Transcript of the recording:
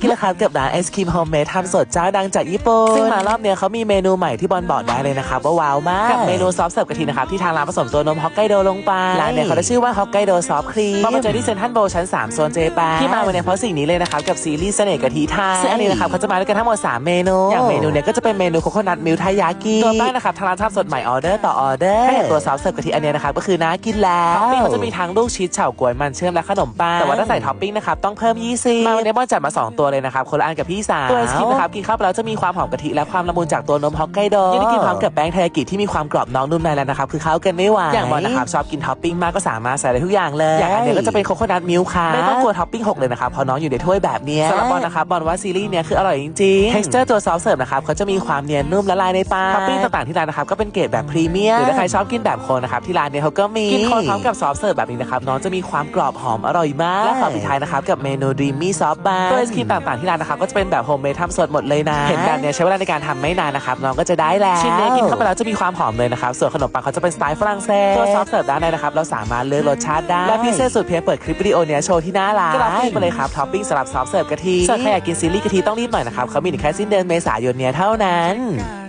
กินแล้วครับกับร้านไอศครีมโฮมเมดทำสดเจ้าดังจากญี่ปุ่นซึ่งมารอบเนี้ยเขามีเมนูใหม่ที่บอลบอกได้เลยนะครับว่าว้าวมากกับเมนูซอฟต์เสิร์ฟกะทินะครับที่ทางร้านผสมตัวนมฮอกไกโดลงไปร้านเนี่ยเขาได้ชื่อว่าฮอกไกโดซอฟต์ครีมก็มาเจอที่เซ็นทรัลโบชั้น3โซนเจแปนที่มาวันนี้เพราะสิ่งนี้เลยนะครับกับซีรีส์เสน่ห์กะทิไทยซึ่งอันนี้นะครับเขาจะมาด้วยกันทั้งหมด3เมนูอย่างเมนูเนี่ยก็จะเป็นเมนูโคโคนัทมิลทายากิตัวแป้งนะครับทางร้านทำสดใหม่ออเดอร์ต่อออเดอร์ถ้าอย่างตัวซอฟต์เสิร์ฟกะทิอันเนี้ยนะครับก็คือน่ากินแล้วท็อปปิ้งเขาจะมีทั้งลูกชีสเฉาก๊วยมันเชื่อมและขนมปังแต่ว่าถ้าใส่ท็อปปิ้งนะครับต้องเพิ่ม20มาวันนี้บอลจัดมา2ตัวเลยนะครับคนละอันกับพี่สาวตัวไอศครีมนะครับกินเข้าไปแล้วจะมีความหอมกะทิและความละมุนจากตัวนมฮอกไกโดยังได้กินพร้อมกับแป้งทายากิที่มีความกรอบนอกนุ่มในแล้วนะครับคือเข้ากันไม่ไหวอย่างบอลนะครับชอบกินท็อปปิ้งมากก็สามารถใส่ได้ทุกอย่างเลยอย่างอันเนี้ยก็จะเป็นโคโคนัทมิลค์ค่ะไม่ต้องกลัวท็อปปิ้งหกเลยนะครับเพราะน้องอยู่ในถ้วยแบบเนี้ยสำหรับบอลนะครับบอลว่าซีรีส์เนี้ยคืออร่อยจริงๆ texture ตัวซอฟต์เสิร์ฟนะครับเขาจะมีความเนียนนุ่มละลายในปากท็อปปิ้งต่างๆที่ร้านนะครับก็เป็นเกรดแบบพรีเมียมหรือถ้าใครชอบกินแบบโคนนะครับที่ร้านเนี้ยเขาก็มีกินโคนพร้อมกับซอฟต์เสิร์ฟแบบนี้นะครับน้องจะมีความกรอบหอมอร่อยมากและขอปิดท้ายนะครับกับเมนู dreamy soft bar ตัวไอศครีมต่างๆที่ร้านนะครับก็จะเป็นแบบโฮมเมดทำสดหมดเลยนะเห็นแบบเนี้ยใช้เวลาในการทำไม่นานนะครับน้องก็จะได้แล้วชิ้นเนี้ยกินเข้าไปแล้วจะมีความหอมเลยนะครับส่วนขนมปังเขาจะเป็นสไตล์ฝรั่งเศสตัวซอฟต์เสิร์ฟด้านในนะครับเราสามารถเลือกรสชาติได้และพิเศษสุดเพียงเปิดคลิปวิดีโอเนี้ยโชว์ที่หน้าร้านก็รับฟรีไปเลยครับท็อปปิ้งสำหรับซอฟต์เสิร์ฟกะทิส่วนใครอยากกินซีรีส์กะทิต้องรีบหน่อยนะครับเขามีถึงแค่สิ้นเดือนเมษายนเนี้ยเท่านั้น God.